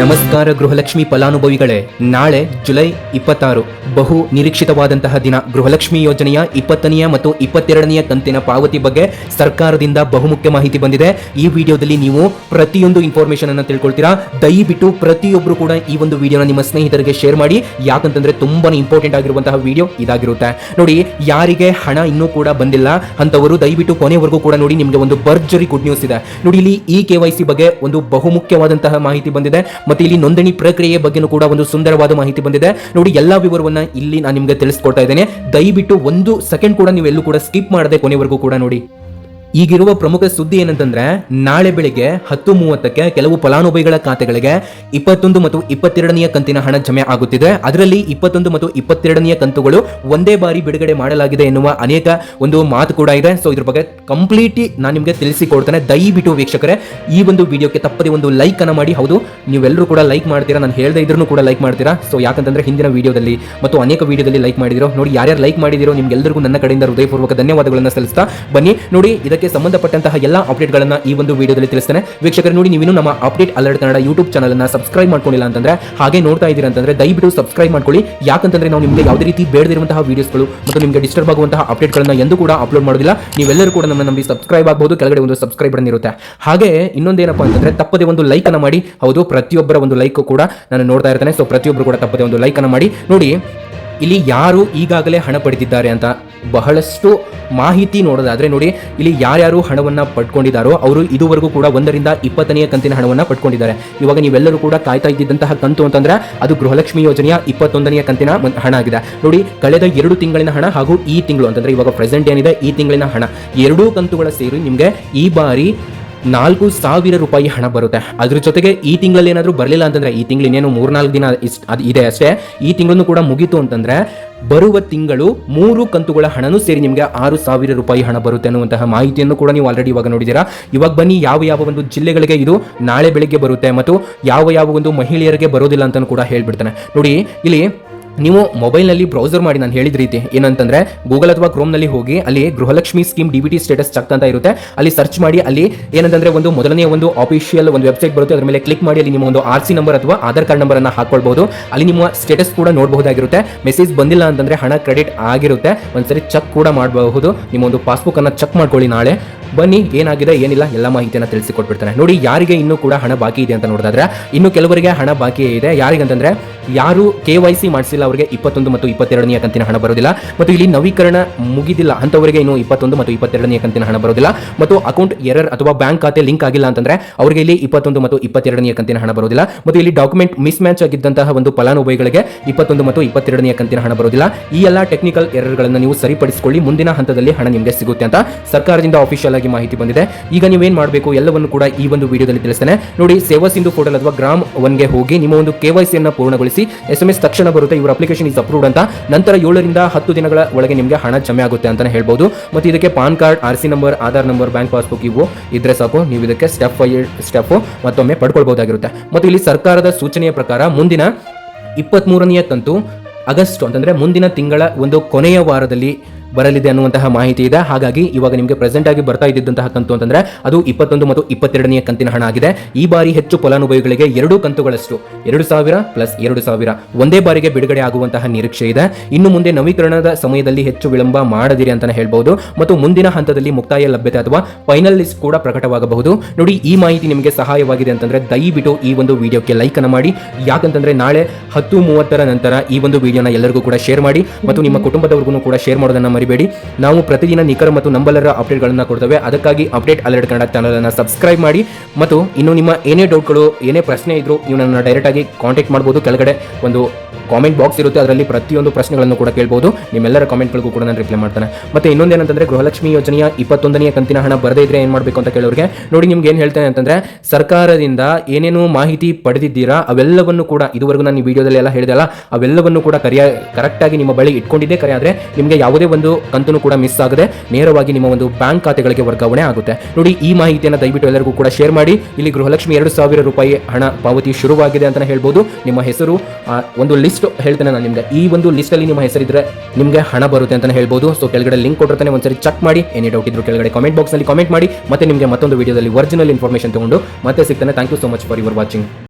ನಮಸ್ಕಾರ ಗೃಹಲಕ್ಷ್ಮಿ ಫಲಾನುಭವಿಗಳೇ, ನಾಳೆ ಜುಲೈ ಇಪ್ಪತ್ತಾರು, ಬಹು ನಿರೀಕ್ಷಿತವಾದಂತಹ ದಿನ. ಗೃಹಲಕ್ಷ್ಮಿ ಯೋಜನೆಯ ಇಪ್ಪತ್ತನೆಯ ಮತ್ತು ಇಪ್ಪತ್ತೆರಡನೆಯ ಕಂತಿನ ಪಾವತಿ ಬಗ್ಗೆ ಸರ್ಕಾರದಿಂದ ಬಹುಮುಖ್ಯ ಮಾಹಿತಿ ಬಂದಿದೆ. ಈ ವಿಡಿಯೋದಲ್ಲಿ ನೀವು ಪ್ರತಿಯೊಂದು ಇನ್ಫಾರ್ಮೇಶನ್ ಅನ್ನು ತಿಳ್ಕೊಳ್ತೀರಾ? ದಯವಿಟ್ಟು ಪ್ರತಿಯೊಬ್ಬರು ಕೂಡ ಈ ಒಂದು ವಿಡಿಯೋನ ನಿಮ್ಮ ಸ್ನೇಹಿತರಿಗೆ ಶೇರ್ ಮಾಡಿ. ಯಾಕಂತಂದ್ರೆ ತುಂಬಾನೇ ಇಂಪಾರ್ಟೆಂಟ್ ಆಗಿರುವಂತಹ ವಿಡಿಯೋ ಇದಾಗಿರುತ್ತೆ. ನೋಡಿ, ಯಾರಿಗೆ ಹಣ ಇನ್ನೂ ಕೂಡ ಬಂದಿಲ್ಲ ಅಂತವರು ದಯವಿಟ್ಟು ಕೊನೆವರೆಗೂ ಕೂಡ ನೋಡಿ, ನಿಮಗೆ ಒಂದು ಭರ್ಜರಿ ಗುಡ್ ನ್ಯೂಸ್ ಇದೆ. ನೋಡಿ, ಇಲ್ಲಿ ಈ ಕೆ ವೈ ಸಿ ಬಗ್ಗೆ ಒಂದು ಬಹುಮುಖ್ಯವಾದಂತಹ ಮಾಹಿತಿ ಬಂದಿದೆ. ಮತ್ತೆ ಇಲ್ಲಿ ನೋಂದಣಿ ಪ್ರಕ್ರಿಯೆ ಬಗ್ಗೆನೂ ಕೂಡ ಒಂದು ಸುಂದರವಾದ ಮಾಹಿತಿ ಬಂದಿದೆ. ನೋಡಿ, ಎಲ್ಲಾ ವಿವರವನ್ನ ಇಲ್ಲಿ ನಾನು ನಿಮಗೆ ತಿಳಿಸ್ಕೊಡ್ತಾ ಇದ್ದೇನೆ. ದಯವಿಟ್ಟು ಒಂದು ಸೆಕೆಂಡ್ ಕೂಡ ನೀವೆಲ್ಲೂ ಕೂಡ ಸ್ಕಿಪ್ ಮಾಡದೆ ಕೊನೆವರೆಗೂ ಕೂಡ ನೋಡಿ. ಈಗಿರುವ ಪ್ರಮುಖ ಸುದ್ದಿ ಏನಂತಂದ್ರೆ, ನಾಳೆ ಬೆಳಿಗ್ಗೆ ಹತ್ತು ಮೂವತ್ತಕ್ಕೆ ಕೆಲವು ಫಲಾನುಭವಿಗಳ ಖಾತೆಗಳಿಗೆ ಇಪ್ಪತ್ತೊಂದು ಮತ್ತು ಇಪ್ಪತ್ತೆರಡನೆಯ ಕಂತಿನ ಹಣ ಜಮೆ ಆಗುತ್ತಿದೆ. ಅದರಲ್ಲಿ ಇಪ್ಪತ್ತೊಂದು ಮತ್ತು ಇಪ್ಪತ್ತೆರಡನೆಯ ಕಂತುಗಳು ಒಂದೇ ಬಾರಿ ಬಿಡುಗಡೆ ಮಾಡಲಾಗಿದೆ ಎನ್ನುವ ಅನೇಕ ಒಂದು ಮಾತು ಕೂಡ ಇದೆ. ಸೊ ಇದ್ರ ಬಗ್ಗೆ ಕಂಪ್ಲೀಟ್ಲಿ ನಾನು ನಿಮಗೆ ತಿಳಿಸಿಕೊಡ್ತೇನೆ. ದಯವಿಟ್ಟು ವೀಕ್ಷಕರೇ, ಈ ಒಂದು ವಿಡಿಯೋಕ್ಕೆ ತಪ್ಪದೆ ಒಂದು ಲೈಕ್ ಅನ್ನು ಮಾಡಿ. ಹೌದು, ನೀವೆಲ್ಲರೂ ಕೂಡ ಲೈಕ್ ಮಾಡ್ತೀರಾ? ನಾನು ಹೇಳ್ದೆ ಇದ್ರೂ ಕೂಡ ಲೈಕ್ ಮಾಡ್ತೀರಾ? ಸೊ ಯಾಕಂತಂದ್ರೆ ಹಿಂದಿನ ವಿಡಿಯೋದಲ್ಲಿ ಮತ್ತು ಅನೇಕ ವಿಡಿಯೋದಲ್ಲಿ ಲೈಕ್ ಮಾಡಿದಿರೋ, ನೋಡಿ ಯಾರ್ಯಾರು ಲೈಕ್ ಮಾಡಿದಿರೋ ನಿಮ್ಗೆಲ್ಲರಿಗೂ ನನ್ನ ಕಡೆಯಿಂದ ಹೃದಯಪೂರ್ವಕ ಧನ್ಯವಾದಗಳನ್ನು ಸಲ್ಲಿಸ್ತಾ ಬನ್ನಿ. ನೋಡಿ ಸಂಬಂಧಪಟ್ಟಂತಹ ಎಲ್ಲ ಅಪ್ಡೇಟ್ಗಳನ್ನು ಈ ಒಂದು ವಿಡಿಯೋದಲ್ಲಿ ತಿಳಿಸ್ತೇನೆ. ವೀಕ್ಷಕರು, ನೋಡಿ ನೀವು ನಮ್ಮ update alert Kannada YouTube channel ಅನ್ನ ಸಬ್ಸ್ಕ್ರೈಬ್ ಮಾಡ್ಕೊಂಡಿಲ್ಲ ಅಂತಂದ್ರೆ, ಹಾಗೆ ನೋಡ್ತಾ ಇದ್ದೀರಾ ಅಂತಂದ್ರೆ, ದಯವಿಟ್ಟು ಸಬ್ಸ್ಕ್ರೈಬ್ ಮಾಡ್ಕೊಳ್ಳಿ. ಯಾಕಂತಂದ್ರೆ ನಾವು ನಿಮಗೆ ಯಾವುದೇ ರೀತಿ ಬೇಡದಿರುವಂತಹ ವೀಡಿಯೋಸ್ಗಳು ಮತ್ತು ನಿಮಗೆ ಡಿಸ್ಟರ್ಬ್ ಆಗುವಂತಹ ಅಪ್ಡೇಟ್ಗಳನ್ನ ಎಂದು ಕೂಡ ಅಪ್ಲೋಡ್ ಮಾಡೋದಿಲ್ಲ ನೀವೆಲ್ಲರೂ ಕೂಡ ನಮ್ಮ ನಂಬಿ ಸಬ್ಸ್ಕ್ರೈಬ್ ಆಗಬಹುದು ಕೆಳಗಡೆ ಒಂದು ಸಬ್ಸ್ಕ್ರೈಬ್ ಇರುತ್ತೆ. ಹಾಗೆ ಇನ್ನೊಂದೇನಪ್ಪ ಅಂತಂದ್ರೆ, ತಪ್ಪದೆ ಒಂದು ಲೈಕ್ ಅನ್ನ ಮಾಡಿ. ಹೌದು, ಪ್ರತಿಯೊಬ್ಬರ ಒಂದು ಲೈಕ್ ಕೂಡ ನಾನು ನೋಡ್ತಾ ಇರ್ತೇನೆ. ಸೊ ಪ್ರತಿಯೊಬ್ಬರು ಕೂಡ ತಪ್ಪದೆ ಒಂದು ಲೈಕ್ ಅನ್ನ ಮಾಡಿ. ನೋಡಿ ಇಲ್ಲಿ ಯಾರು ಈಗಾಗಲೇ ಹಣ ಪಡೆದಿದ್ದಾರೆ ಅಂತ ಬಹಳಷ್ಟು ಮಾಹಿತಿ ನೋಡೋದಾದರೆ ನೋಡಿ, ಇಲ್ಲಿ ಯಾರ್ಯಾರು ಹಣವನ್ನು ಪಡ್ಕೊಂಡಿದ್ದಾರೋ ಅವರು ಇದುವರೆಗೂ ಕೂಡ ಒಂದರಿಂದ ಇಪ್ಪತ್ತನೆಯ ಕಂತಿನ ಹಣವನ್ನು ಪಡ್ಕೊಂಡಿದ್ದಾರೆ. ಇವಾಗ ನೀವೆಲ್ಲರೂ ಕೂಡ ಕಾಯ್ತಾ ಇದ್ದಿದ್ದಂತಹ ಕಂತು ಅಂತಂದ್ರೆ ಅದು ಗೃಹಲಕ್ಷ್ಮಿ ಯೋಜನೆಯ ಇಪ್ಪತ್ತೊಂದನೆಯ ಕಂತಿನ ಹಣ ಆಗಿದೆ. ನೋಡಿ, ಕಳೆದ ಎರಡು ತಿಂಗಳಿನ ಹಣ ಹಾಗೂ ಈ ತಿಂಗಳು ಅಂತಂದ್ರೆ ಇವಾಗ ಪ್ರೆಸೆಂಟ್ ಏನಿದೆ, ಈ ತಿಂಗಳಿನ ಹಣ. ಎರಡೂ ಕಂತುಗಳ ಸೇರಿ ನಿಮಗೆ ಈ ಬಾರಿ ನಾಲ್ಕು ಸಾವಿರ ರೂಪಾಯಿ ಹಣ ಬರುತ್ತೆ. ಅದ್ರ ಜೊತೆಗೆ ಈ ತಿಂಗಳಲ್ಲಿ ಏನಾದರೂ ಬರಲಿಲ್ಲ ಅಂತಂದ್ರೆ, ಈ ತಿಂಗಳು ಇನ್ನೇನು ಮೂರ್ನಾಲ್ಕು ದಿನ ಇಷ್ಟ ಅದು ಇದೆ ಅಷ್ಟೇ. ಈ ತಿಂಗಳನ್ನು ಕೂಡ ಮುಗೀತು ಅಂತಂದ್ರೆ, ಬರುವ ತಿಂಗಳು ಮೂರು ಕಂತುಗಳ ಹಣನೂ ಸೇರಿ ನಿಮಗೆ ಆರು ಸಾವಿರ ರೂಪಾಯಿ ಹಣ ಬರುತ್ತೆ ಅನ್ನುವಂತಹ ಮಾಹಿತಿಯನ್ನು ಕೂಡ ನೀವು ಆಲ್ರೆಡಿ ಇವಾಗ ನೋಡಿದ್ದೀರಾ. ಇವಾಗ ಬನ್ನಿ, ಯಾವ ಯಾವ ಒಂದು ಜಿಲ್ಲೆಗಳಿಗೆ ಇದು ನಾಳೆ ಬೆಳಿಗ್ಗೆ ಬರುತ್ತೆ ಮತ್ತು ಯಾವ ಯಾವ ಒಂದು ಮಹಿಳೆಯರಿಗೆ ಬರೋದಿಲ್ಲ ಅಂತಲೂ ಕೂಡ ಹೇಳ್ಬಿಡ್ತಾನೆ. ನೋಡಿ, ಇಲ್ಲಿ ನೀವು ಮೊಬೈಲ್ನಲ್ಲಿ ಬ್ರೌಸರ್ ಮಾಡಿ ನಾನು ಹೇಳಿದ ರೀತಿ ಏನಂತಂದ್ರೆ ಗೂಗಲ್ ಅಥವಾ ಕ್ರೋಮ್ನಲ್ಲಿ ಹೋಗಿ ಅಲ್ಲಿ Gruhalakshmi scheme D B T status check ಅಂತ ಇರುತ್ತೆ. ಅಲ್ಲಿ ಸರ್ಚ್ ಮಾಡಿ, ಅಲ್ಲಿ ಏನಂತಂದ್ರೆ ಒಂದು ಮೊದಲನೇ ಒಂದು ಆಫಿಷಿಯಲ್ ಒಂದು ವೆಬ್ಸೈಟ್ ಬರುತ್ತೆ. ಅದರ ಮೇಲೆ ಕ್ಲಿಕ್ ಮಾಡಿ, ಅಲ್ಲಿ ನಿಮ್ಮ ಒಂದು ಆರ್ ಸಿ ನಂಬರ್ ಅಥವಾ ಆಧಾರ್ ಕಾರ್ಡ್ ನಂಬರ್ ಅನ್ನ ಹಾಕೊಳ್ಬಹುದು ಅಲ್ಲಿ ನಿಮ್ಮ ಸ್ಟೇಟಸ್ ಕೂಡ ನೋಡಬಹುದಾಗಿರುತ್ತೆ. ಮೆಸೇಜ್ ಬಂದಿಲ್ಲ ಅಂತಂದ್ರೆ ಹಣ ಕ್ರೆಡಿಟ್ ಆಗಿರುತ್ತೆ. ಒಂದ್ಸರಿ ಚೆಕ್ ಕೂಡ ಮಾಡಬಹುದು. ನಿಮ್ಮ ಒಂದು ಪಾಸ್ಬುಕ್ ಅನ್ನ ಚೆಕ್ ಮಾಡ್ಕೊಳ್ಳಿ ನಾಳೆ. ಬನ್ನಿ, ಏನಾಗಿದೆ, ಏನಿಲ್ಲ, ಎಲ್ಲ ಮಾಹಿತಿಯನ್ನು ತಿಳಿಸಿಕೊಟ್ಬಿಡ್ತಾನೆ. ನೋಡಿ, ಯಾರಿಗೆ ಇನ್ನೂ ಕೂಡ ಹಣ ಬಾಕಿ ಇದೆ ಅಂತ ನೋಡಿದ್ರೆ ಇನ್ನು ಕೆಲವರಿಗೆ ಹಣ ಬಾಕಿ ಇದೆ. ಯಾರಿಗಂತಂದ್ರೆ, ಯಾರು ಕೆ ವೈ ಸಿ ಮಾಡಿಸಿಲ್ಲ, ಅವರಿಗೆ ಇಪ್ಪತ್ತೊಂದು ಮತ್ತು ಇಪ್ಪತ್ತೆರಡನೇ ಕಂತಿನ ಹಣ ಬರೋದಿಲ್ಲ. ಮತ್ತು ಇಲ್ಲಿ ನವೀಕರಣ ಮುಗಿದಿಲ್ಲ ಅಂತವರಿಗೆ ಇನ್ನು ಇಪ್ಪತ್ತೊಂದು ಮತ್ತು ಇಪ್ಪತ್ತೆರಡನೇ ಕಂತಿನ ಹಣ ಬರೋದಿಲ್ಲ. ಮತ್ತು ಅಕೌಂಟ್ ಎರರ್ ಅಥವಾ ಬ್ಯಾಂಕ್ ಖಾತೆ ಲಿಂಕ್ ಆಗಿಲ್ಲ ಅಂತಂದ್ರೆ, ಅವರಿಗೆ ಇಲ್ಲಿ ಇಪ್ಪತ್ತೊಂದು ಮತ್ತು ಇಪ್ಪತ್ತೆರಡನೇ ಕಂತಿನ ಹಣ ಬರೋದಿಲ್ಲ. ಮತ್ತು ಇಲ್ಲಿ ಡಾಕ್ಯುಮೆಂಟ್ ಮಿಸ್ ಮ್ಯಾಚ್ ಆಗಿದ್ದಂತಹ ಒಂದು ಫಲಾನುಭವಿಗಳಿಗೆ ಇಪ್ಪತ್ತೊಂದು ಮತ್ತು ಇಪ್ಪತ್ತೆರಡನೇ ಕಂತಿನ ಹಣ ಬರೋದಿಲ್ಲ. ಈ ಎಲ್ಲ ಟೆಕ್ನಿಕಲ್ ಎರರ್ಗಳನ್ನು ನೀವು ಸರಿಪಡಿಸಿಕೊಳ್ಳಿ, ಮುಂದಿನ ಹಂತದಲ್ಲಿ ಹಣ ನಿಮಗೆ ಸಿಗುತ್ತೆ ಅಂತ ಸರ್ಕಾರದಿಂದ ಅಫಿಷಿಯಲ್ ಆಗಿ ಮಾಹಿತಿ ಬಂದಿದೆ. ಈಗ ನೀವೇನ್ ಮಾಡಬೇಕು ಎಲ್ಲವನ್ನು ಕೂಡ ಈ ಒಂದು ವಿಡಿಯೋದಲ್ಲಿ ತಿಳಿಸ್ತೇನೆ. ನೋಡಿ, ಸೇವಾ ಸಿಂಧು ಪೋರ್ಟಲ್ ಅಥವಾ ಗ್ರಾಮ್ ಒನ್ಗೆ ಹೋಗಿ ನಿಮ್ಮ ಒಂದು ಕೆ ವೈ ಸಿಯನ್ನು ಪೂರ್ಣಗೊಳಿಸಿ ಎಸ್ ಎಂ ಎಸ್ ತಕ್ಷಣ ಬರುತ್ತೆ, ಇವರ ಅಪ್ಲಿಕೇಶನ್ ಇಸ್ ಅಪ್ರೂವ್ಡ್ ಅಂತ. ನಂತರ ಏಳರಿಂದ ಹತ್ತು ದಿನಗಳ ಒಳಗೆ ನಿಮಗೆ ಹಣ ಜಮೆ ಆಗುತ್ತೆ ಅಂತಾನೆ ಹೇಳ್ಬೋದು. ಮತ್ತು ಇದಕ್ಕೆ PAN card, R C number, Aadhaar number, bank passbook ಇವು ಇದ್ರೆ ಸಾಕು. ನೀವು ಇದಕ್ಕೆ ಸ್ಟೆಪ್ ಬೈ ಸ್ಟೆಪ್ ಮತ್ತೊಮ್ಮೆ ಪಡ್ಕೊಳ್ಬಹುದಾಗಿರುತ್ತೆ ಮತ್ತು ಇಲ್ಲಿ ಸರ್ಕಾರದ ಸೂಚನೆಯ ಪ್ರಕಾರ ಮುಂದಿನ ಇಪ್ಪತ್ಮೂರನೆಯ ಕಂತು ಆಗಸ್ಟ್ ಅಂತಂದ್ರೆ ಮುಂದಿನ ತಿಂಗಳ ಒಂದು ಕೊನೆಯ ವಾರದಲ್ಲಿ ಬರಲಿದೆ ಅನ್ನುವಂತಹ ಮಾಹಿತಿ ಇದೆ. ಹಾಗಾಗಿ ಇವಾಗ ನಿಮಗೆ ಪ್ರೆಸೆಂಟ್ ಆಗಿ ಬರ್ತಾ ಇದ್ದಂತಹ ಕಂತು ಅಂತಂದ್ರೆ ಅದು ಇಪ್ಪತ್ತೊಂದು ಮತ್ತು ಇಪ್ಪತ್ತೆರಡನೇ ಕಂತಿನ ಹಣ ಆಗಿದೆ. ಈ ಬಾರಿ ಹೆಚ್ಚು ಫಲಾನುಭವಿಗಳಿಗೆ ಎರಡು ಕಂತುಗಳಷ್ಟು. ಎರಡು ಸಾವಿರ ಪ್ಲಸ್ ಎರಡು ಸಾವಿರ. ಒಂದೇ ಬಾರಿಗೆ ಬಿಡುಗಡೆ ಆಗುವಂತಹ ನಿರೀಕ್ಷೆ ಇದೆ. ಇನ್ನು ಮುಂದೆ ನವೀಕರಣದ ಸಮಯದಲ್ಲಿ ಹೆಚ್ಚು ವಿಳಂಬ ಮಾಡದಿರಿ ಅಂತಾನೆ ಹೇಳಬಹುದು ಮತ್ತು ಮುಂದಿನ ಹಂತದಲ್ಲಿ ಮುಕ್ತಾಯ ಲಭ್ಯತೆ ಅಥವಾ ಫೈನಲ್ ಲಿಸ್ಟ್ ಕೂಡ ಪ್ರಕಟವಾಗಬಹುದು. ನೋಡಿ, ಈ ಮಾಹಿತಿ ನಿಮಗೆ ಸಹಾಯವಾಗಿದೆ ಅಂತಂದ್ರೆ ದಯವಿಟ್ಟು ಈ ಒಂದು ವಿಡಿಯೋಕ್ಕೆ ಲೈಕ್ ಅನ್ನು ಮಾಡಿ. ಯಾಕಂತಂದ್ರೆ ನಾಳೆ ಹತ್ತು ಮೂವತ್ತರ ನಂತರ ಈ ಒಂದು ವಿಡಿಯೋನ ಎಲ್ಲರಿಗೂ ಕೂಡ ಶೇರ್ ಮಾಡಿ. ಮತ್ತು ನಿಮ್ಮ ಕುಟುಂಬದವರಿಗೂ ಕೂಡ ಶೇರ್ ಮಾಡೋದನ್ನ ಮರಿಬೇಡಿ. ನಾವು ಪ್ರತಿದಿನ ನಿಖರ ಮತ್ತು ನಂಬಲರ ಅಪ್ಡೇಟ್ಗಳನ್ನು ಕೊಡ್ತೇವೆ. ಅದಕ್ಕಾಗಿ ಅಪ್ಡೇಟ್ ಅಲರ್ಟ್ ಕನ್ನಡ ಚಾನಲನ್ನು ಸಬ್ಸ್ಕ್ರೈಬ್ ಮಾಡಿ. ಮತ್ತು ಇನ್ನು ನಿಮ್ಮ ಏನೇ ಡೌಟ್ಗಳು, ಏನೇ ಪ್ರಶ್ನೆ ಇದ್ದರೂ ನೀವು ನನ್ನ ಡೈರೆಕ್ಟ್ ಆಗಿ ಕಾಂಟ್ಯಾಕ್ಟ್ ಮಾಡ್ಬೋದು. ಕೆಳಗಡೆ ಒಂದು ಕಾಮೆಂಟ್ ಬಾಕ್ಸ್ ಇರುತ್ತೆ, ಅದರಲ್ಲಿ ಪ್ರತಿಯೊಂದು ಪ್ರಶ್ನೆಗಳನ್ನು ಕೂಡ ಕೇಳಬಹುದು ನಿಮ್ಮೆಲ್ಲರ ಕಾಮೆಂಟ್ಗಳಿಗೂ ಕೂಡ ನಾನು ರಿಪ್ಲೈ ಮಾಡ್ತಾನೆ. ಮತ್ತೆ ಇನ್ನೊಂದೇನಂತಂದ್ರೆ ಗೃಹಲಕ್ಷ್ಮಿ ಯೋಜನೆಯ ಇಪ್ಪತ್ತೊಂದನೆಯ ಕಂತಿನ ಹಣ ಬರದೇ ಇದ್ರೆ ಏನು ಮಾಡಬೇಕು ಅಂತ ಕೇಳೋರಿಗೆ? ನೋಡಿ, ನಿಮ್ಗೆ ಏನು ಹೇಳ್ತೇನೆ ಅಂತಂದ್ರೆ, ಸರ್ಕಾರದಿಂದ ಏನೇನು ಮಾಹಿತಿ ಪಡೆದಿದ್ದೀರಾ, ಅವೆಲ್ಲವನ್ನು ಕೂಡ ಇದುವರೆಗೂ ನಾನು ಈ ವಿಡಿಯೋದಲ್ಲಿ ಎಲ್ಲ ಹೇಳಿದೆಲ್ಲ ಅವೆಲ್ಲವನ್ನು ಕೂಡ ಕರಿಯ ಕರೆಕ್ಟಾಗಿ ನಿಮ್ಮ ಬಳಿ ಇಟ್ಕೊಂಡಿದ್ದೆ. ಕರೆ ಆದರೆ, ನಿಮಗೆ ಯಾವುದೇ ಒಂದು ಕಂತನ್ನು ಕೂಡ ಮಿಸ್ ಆಗದೆ, ನೇರವಾಗಿ ನಿಮ್ಮ ಒಂದು ಬ್ಯಾಂಕ್ ಖಾತೆಗಳಿಗೆ ವರ್ಗಾವಣೆ ಆಗುತ್ತೆ. ನೋಡಿ, ಈ ಮಾಹಿತಿಯನ್ನು ದಯವಿಟ್ಟು ಎಲ್ಲರಿಗೂ ಕೂಡ ಶೇರ್ ಮಾಡಿ. ಇಲ್ಲಿ ಗೃಹಲಕ್ಷ್ಮಿ ಎರಡು ಸಾವಿರ ರೂಪಾಯಿ ಹಣ ಪಾವತಿ ಶುರುವಾಗಿದೆ ಅಂತ ಹೇಳ್ಬೋದು. ನಿಮ್ಮ ಹೆಸರು ಒಂದು ಒಂದು ಲಿಸ್ಟ್ ಹೇಳ್ತೇನೆ ನಾನು ನಿಮಗೆ. ಈ ಒಂದು ಲಿಸ್ಟ್ ಅಲ್ಲಿ ನಿಮ್ಮ ಹೆಸರಿದ್ರೆ ನಿಮಗೆ ಹಣ ಬರುತ್ತೆ ಅಂತ ಹೇಳ್ಬೋದು. ಸೊ ಕೆಳಗಡೆ ಲಿಂಕ್ ಕೊಟ್ಟಿರ್ತಾನೆ, ಒಂದ್ಸರಿ ಚೆಕ್ ಮಾಡಿ. ಏನೇ ಡೌಟ್ ಇದ್ರು ಕೆಳಗಡೆ ಕಾಮೆಂಟ್ ಬಾಕ್ಸ್ ಅಲ್ಲಿ ಕಾಮೆಂಟ್ ಮಾಡಿ. ಮತ್ತೆ ನಿಮಗೆ ಮತ್ತೊಂದು ವಿಡಿಯೋದಲ್ಲಿ ಒರಿಜಿನಲ್ ಇನ್ಫಾರ್ಮೇಷನ್ ತಗೊಂಡು ಮತ್ತೆ ಸಿಗ್ತಾನೆ. Thank you so much for your watching